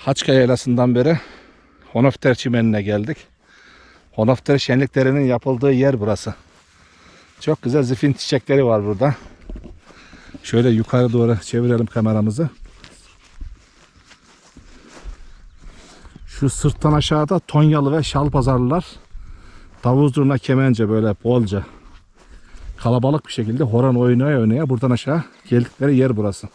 Haçka Yaylası'ndan beri Honofter Çimeni'ne geldik. Honofter şenliklerinin yapıldığı yer burası. Çok güzel zifin çiçekleri var burada. Şöyle yukarı doğru çevirelim kameramızı. Şu sırttan aşağıda Tonyalı ve Şalpazarlılar davul zurna kemence böyle bolca kalabalık bir şekilde horon oynaya oynaya buradan aşağı geldikleri yer burası.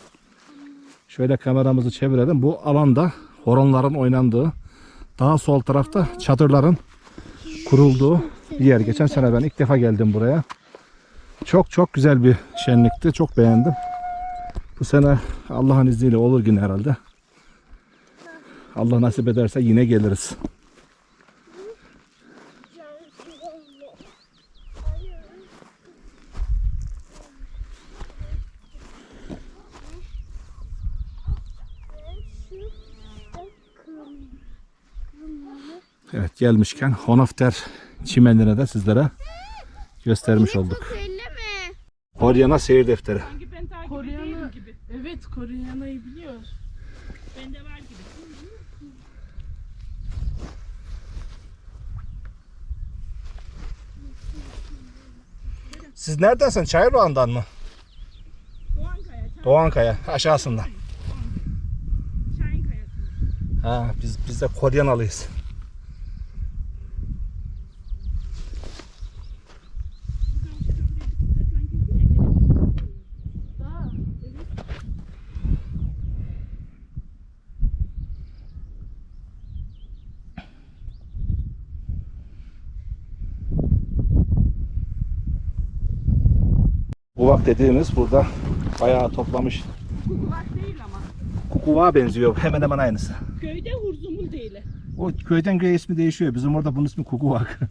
Şöyle kameramızı çevirelim. Bu alanda horonların oynandığı, daha sol tarafta çadırların kurulduğu bir yer. Geçen sene ben ilk defa geldim buraya. Çok çok güzel bir şenlikti. Çok beğendim. Bu sene Allah'ın izniyle olur yine herhalde. Allah nasip ederse yine geliriz. Evet gelmişken Honafter çimenlerine de sizlere göstermiş olduk. Koryana seyir defteri. Sanki ben takip Koreyanı, edeyim gibi. evet Koreyana'yı biliyor. Bende var gibi. Siz neredensin? Çayırvağından mı? Doğankaya, Doğankaya aşağısından. Kayası. Ha biz biz de Koryanalıyız. Uvak dediğimiz burada bayağı toplamış. Kulak değil ama. Kukuvağa benziyor. Hemen hemen aynısı. Köyde hurzumul değil. O köyden köye ismi değişiyor. Bizim orada bunun ismi kukuvak.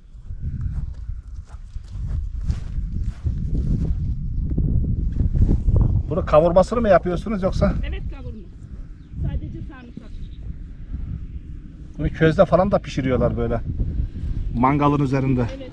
Bunu kavurmasını mı yapıyorsunuz yoksa Evet kavurma. Sadece sarımsak. bunu közde falan da pişiriyorlar böyle. Mangalın üzerinde. Evet.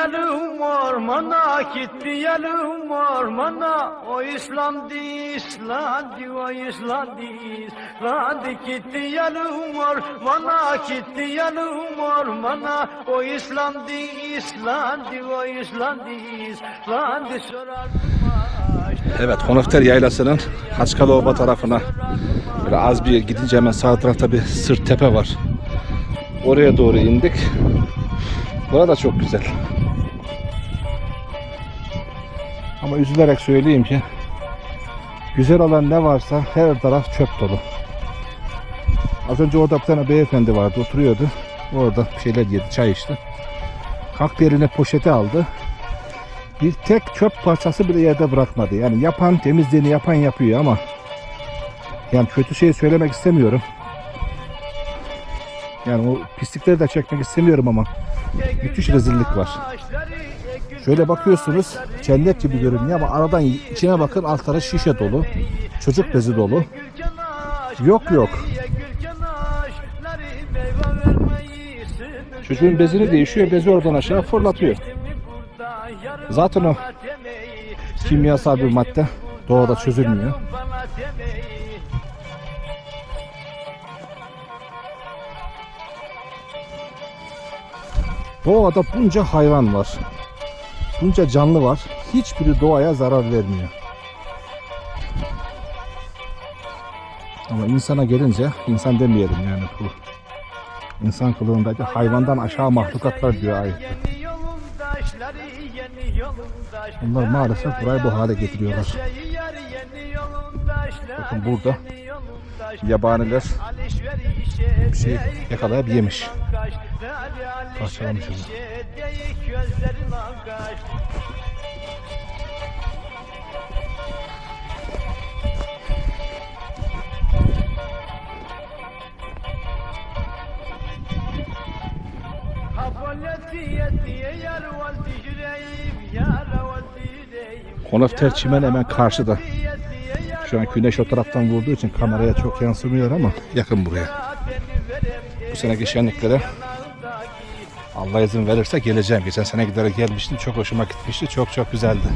Gitmeyelim ormana, gitmeyelim ormana O İslam'dı, İslam'dı, o İslam'dı, İslam'dı Gitmeyelim ormana, gitmeyelim ormana O İslam'dı, İslam'dı, o İslam'dı Sorar Evet Honofter Yaylası'nın Haçkalı Oba tarafına böyle az bir gidince hemen sağ tarafta bir sırt tepe var. Oraya doğru indik. Burada çok güzel. Ama üzülerek söyleyeyim ki güzel olan ne varsa her taraf çöp dolu. Az önce orada bir tane beyefendi vardı oturuyordu. Orada bir şeyler yedi çay içti. Kalktı eline poşeti aldı. Bir tek çöp parçası bile yerde bırakmadı. Yani yapan temizliğini yapan yapıyor ama yani kötü şey söylemek istemiyorum. Yani o pislikleri de çekmek istemiyorum ama müthiş rezillik var. Şöyle bakıyorsunuz cennet gibi görünüyor ama aradan içine bakın alt tarafı şişe dolu. Çocuk bezi dolu. Yok yok. Çocuğun bezini değişiyor, bezi oradan aşağı fırlatıyor. Zaten o kimyasal bir madde doğada çözülmüyor. Doğada bunca hayvan var. Bunca canlı var. hiçbiri doğaya zarar vermiyor. Ama insana gelince insan demeyelim yani bu. İnsan kılığındaki hayvandan aşağı mahlukatlar diyor ayette. Bunlar maalesef burayı bu hale getiriyorlar. Bakın burada. Yabaniler bir şey yakalayıp yemiş. Parçalamış onu. Gözlerin kaç. Konofter çimen hemen karşıda. Şu an güneş o taraftan vurduğu için kameraya çok yansımıyor ama yakın buraya. Bu seneki şenliklere Allah izin verirse geleceğim. Geçen sene gidere gelmiştim. Çok hoşuma gitmişti. Çok çok güzeldi.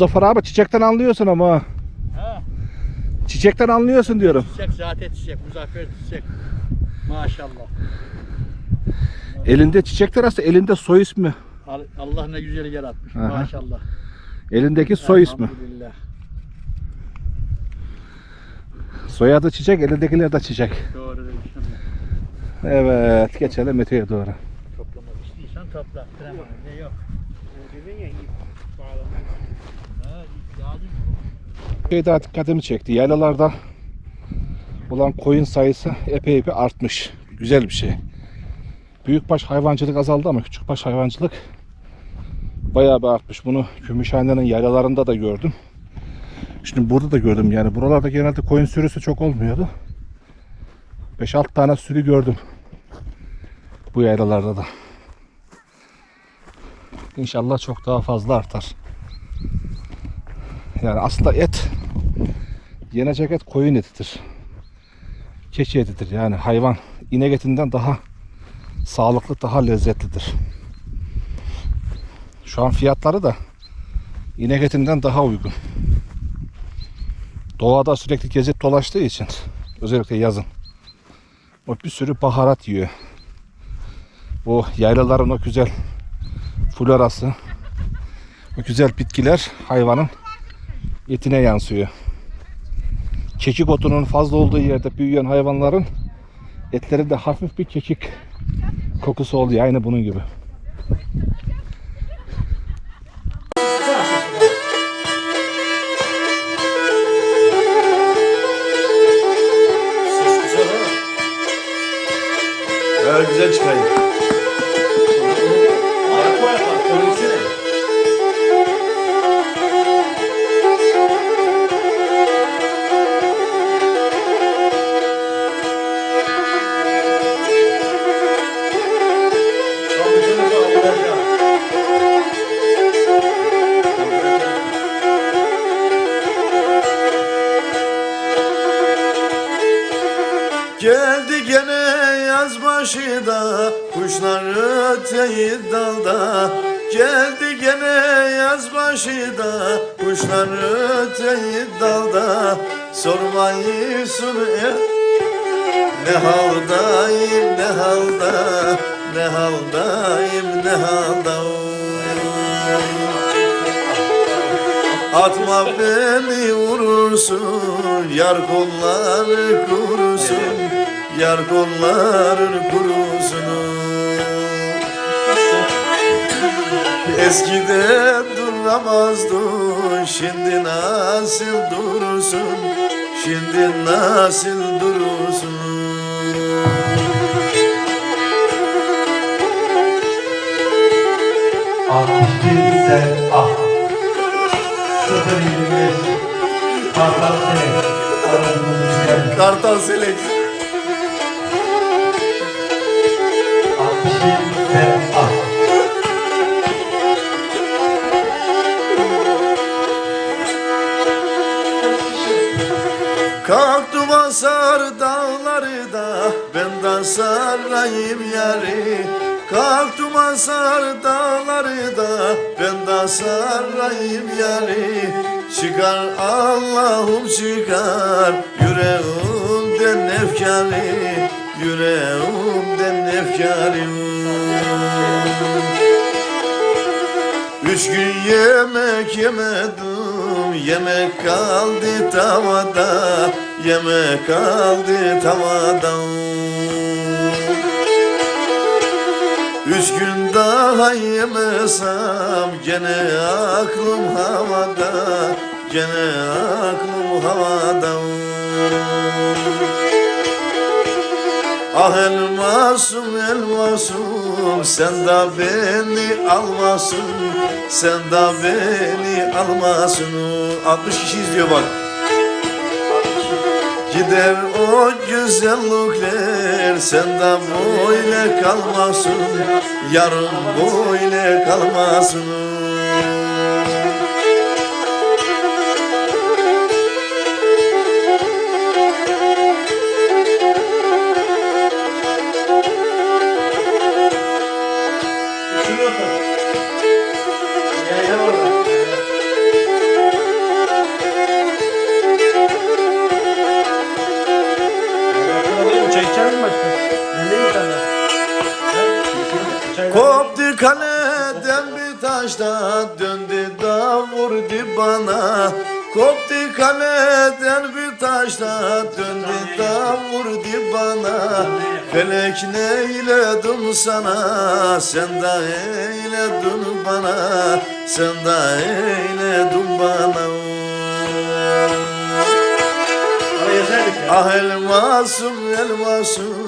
Muzaffer abi çiçekten anlıyorsun ama. Ha, Çiçekten anlıyorsun diyorum. çiçek zaten çiçek, muzaffer çiçek. Maşallah. Elinde çiçekler aslında elinde soy ismi. Al- Allah ne güzel yaratmış. Aha. Maşallah. Elindeki soy ismi. Soyadı çiçek, elindekiler de çiçek. Doğru demişsin. Evet, geçelim Mete'ye doğru. Toplamak istiyorsan topla. Ne yok. Dedin ya ip bağlamak. Ha, ihtiyacın yok. Şey daha dikkatimi çekti. Yaylalarda olan koyun sayısı epey epey artmış. Güzel bir şey. Büyükbaş hayvancılık azaldı ama küçükbaş hayvancılık bayağı bir artmış. Bunu Gümüşhane'nin yaylalarında da gördüm. Şimdi burada da gördüm yani. Buralarda genelde koyun sürüsü çok olmuyordu. 5-6 tane sürü gördüm. Bu yaylalarda da. İnşallah çok daha fazla artar. Yani aslında et yenecek et koyun etidir. Keçi etidir. Yani hayvan inek etinden daha sağlıklı, daha lezzetlidir. Şu an fiyatları da inek etinden daha uygun. Doğada sürekli gezip dolaştığı için özellikle yazın o bir sürü baharat yiyor. O yaylaların o güzel florası, o güzel bitkiler hayvanın etine yansıyor. Kekik otunun fazla olduğu yerde büyüyen hayvanların etlerinde hafif bir kekik kokusu oluyor. Aynı bunun gibi. Güzel çıkayım. Başı da Kuşlar öteyi dalda. Geldi gene yaz başı da Kuşlar öteyi dalda. Sormayısın e Ne haldayım ne halda. Ne haldayım ne halda. Atma beni vurursun Yar kolları kurusun Yar kolları kurusun Eskiden duramazdın Şimdi nasıl durursun Şimdi nasıl durursun Altmışta ah. Sıfır yirmi beş. Kartal Selek. Kartal Selek Kalktı basar dağlar dağları da benden sarayım yari. Kalktım asar dağları da benden sarayım yari. Çıkar Allah'ım çıkar yüreğimden efkari Yüreğimden efkari Üç gün yemek yemedim Yemek kaldı tavada Yemek kaldı tavada. Üç gün daha yemesem Gene aklım havada Gene aklım havada Ah elmasım elmasım sen de beni almasın sen de beni almasın. 60 kişi izliyor bak. Gider o güzellikler sen de böyle kalmasın Yarın böyle kalmasın Koptu kaleden bir taşta döndü da vurdu bana. Koptu kaleden bir taşta döndü da vurdu bana. Felek neyledim sana sen de eyledin bana. Sen de eyledin bana. Ah elmasım elmasım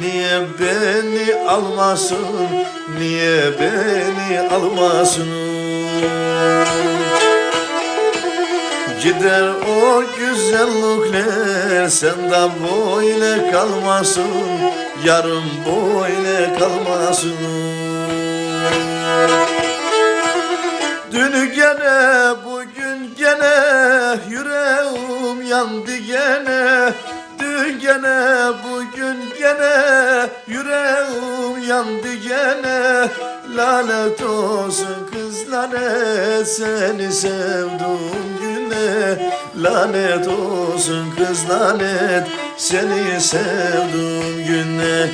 niye beni almasın? Niye beni almasın? Gider o güzellikler senden böyle kalmasın. Yarın böyle kalmasın. Dün gene bugün gene yüreğim yandı gene Gene bugün gene yüreğim yandı gene. Lanet olsun kız lanet seni sevdim güne. Lanet olsun kız lanet seni sevdim güne.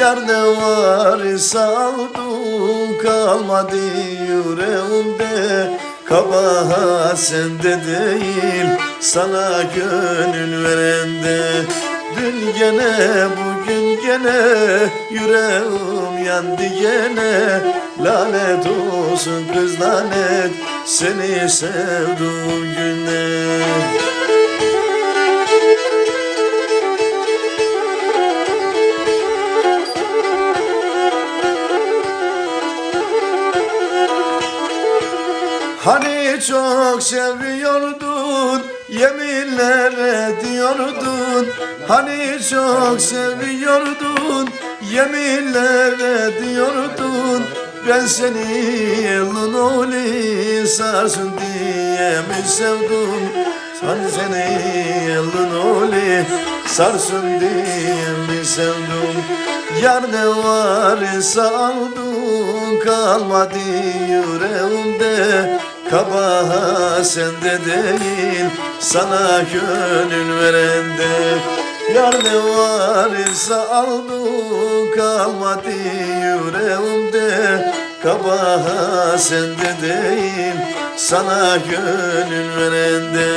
Yar ne varsa aldım kalmadı yüreğimde Kabahat sende değil sana gönül verende Dün gene bugün gene yüreğim yandı gene. Lanet olsun kız lanet seni sevdim güne Hani çok seviyordun Yeminler ediyordun Hani çok seviyordun Yeminler ediyordun Ben seni yılın oli sarsın diye mi sevdim Hani seni yılın oli sarsın diye mi sevdim Yar ne varsa aldın kalmadı yüreğimde Kabahat sende değil sana gönül verende Yar ne varsa aldın kalmadı yüreğimde. Kabahat sende değil sana gönül verende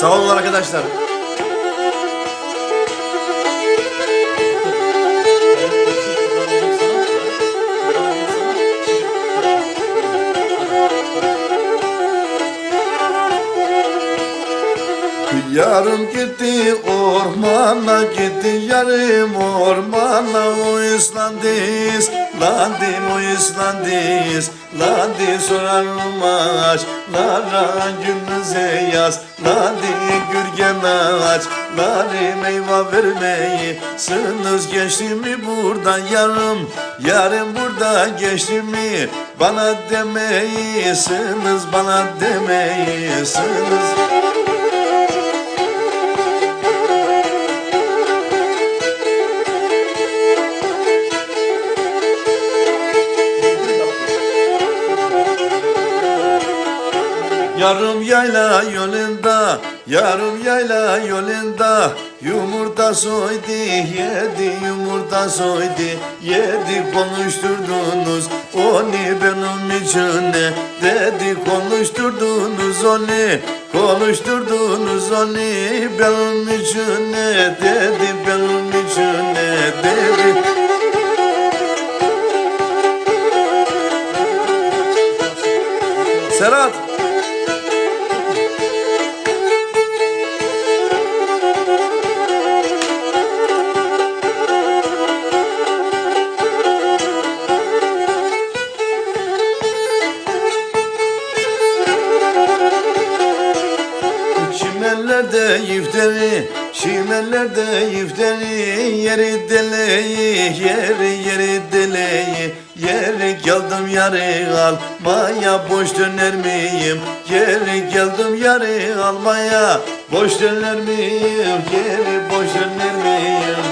Sağ olun arkadaşlar. Yarım gitti ormana gitti yarım ormana o İslandis landim o İslandis Ladi sorarım ağaçlara gününüze yaz Ladi gürgen ağaçları meyve vermeyi. Sınız geçti mi buradan yarım Yarın burada geçti mi? Bana demeyi sınız bana demeyi. Sınız Yarım yayla yolunda, yarım yayla yolunda. Yumurta soydu, yedi yumurta soydu. Yedi konuşturdunuz onu benim için ne Dedi konuşturdunuz onu Konuşturdunuz onu benim için ne Dedi çimenlerde yifteri Yeri deleyi, yeri yeri deleyi Yeri geldim yarı almaya boş döner miyim? Yeri geldim yarı almaya boş döner miyim? Yeri boş döner miyim?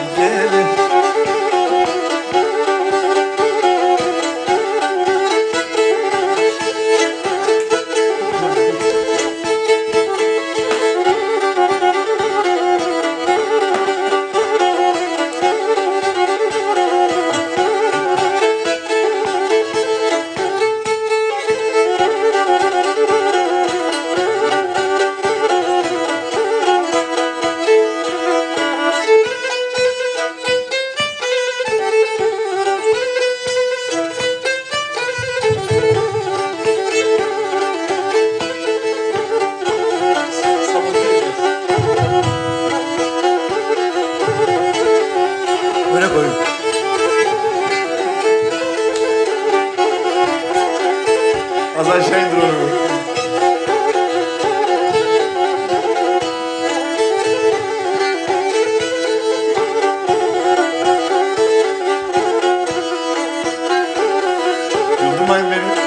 Yıldırmayın beni.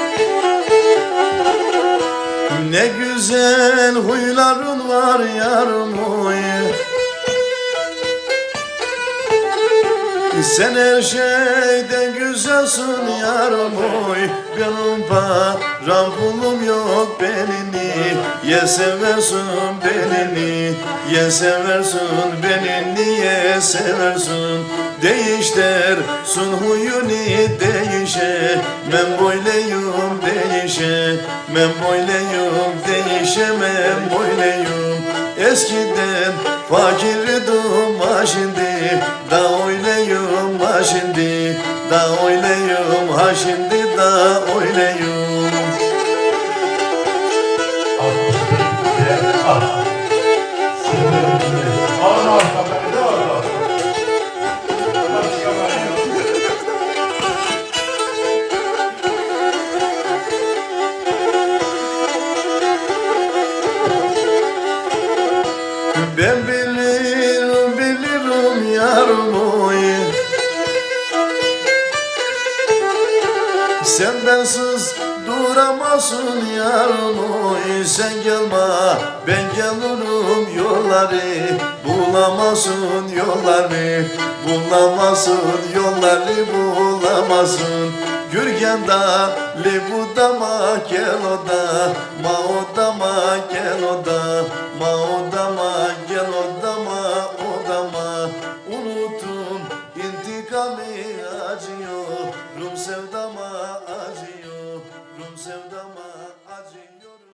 Ne güzel huyların var yarım huy. Sen her şeyde güzelsin yarım oy Benim param pulum yok belini Ye seversin belini Ye seversin belini Ye seversin Değiş dersin huyunu değişe. Ben böyleyim değişe. Ben böyleyim değişemem böyleyim Eskiden fakirdim ha şimdi Da oynayım ha şimdi Da oynayım ha şimdi da oynayım Sen bensiz duramazsın yarım oy Sen gelme ben gelirim yolları. Bulamazsın yolları Bulamazsın yolları bulamazsın. Gürgen da bu dama gel oda Ma odama gel oda Ma odama